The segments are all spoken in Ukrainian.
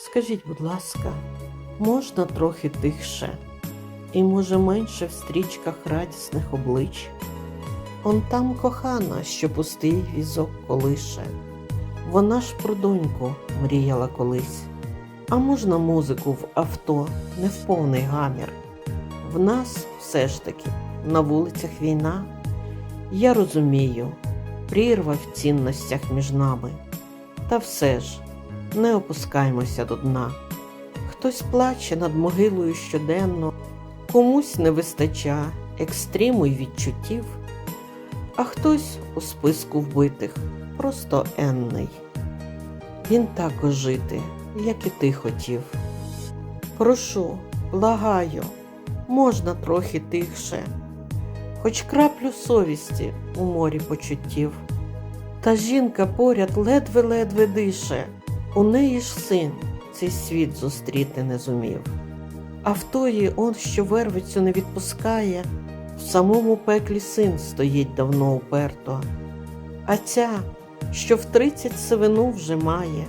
Скажіть, будь ласка, можна трохи тихше, і може менше в стрічках радісних облич? Он там кохана, що пустий візок колише. Вона ж про доньку мріяла колись. А можна музику в авто, не в повний гамір. В нас все ж таки на вулицях війна. Я розумію, прірва в цінностях між нами. Та все ж не опускаймося до дна. Хтось плаче над могилою щоденно, комусь не вистача екстриму й відчуттів, а хтось у списку вбитих просто енний. Він також жити, як і ти хотів. Прошу, благаю, можна трохи тихше, хоч краплю совісті у морі почуттів. Та жінка поряд ледве-ледве дише, у неї ж син цей світ зустріти не зумів. А в тої он, що вервицю не відпускає, в самому пеклі син стоїть давно уперто. А ця, що в тридцять сивину вже має,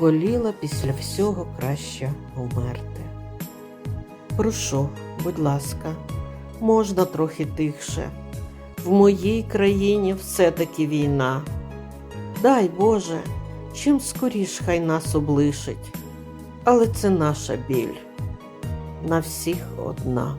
воліла після всього краще вмерти. Прошу, будь ласка, можна трохи тихше. В моїй країні все-таки війна. Дай Боже, чим скоріш хай нас облишить, але це наша біль на всіх одна.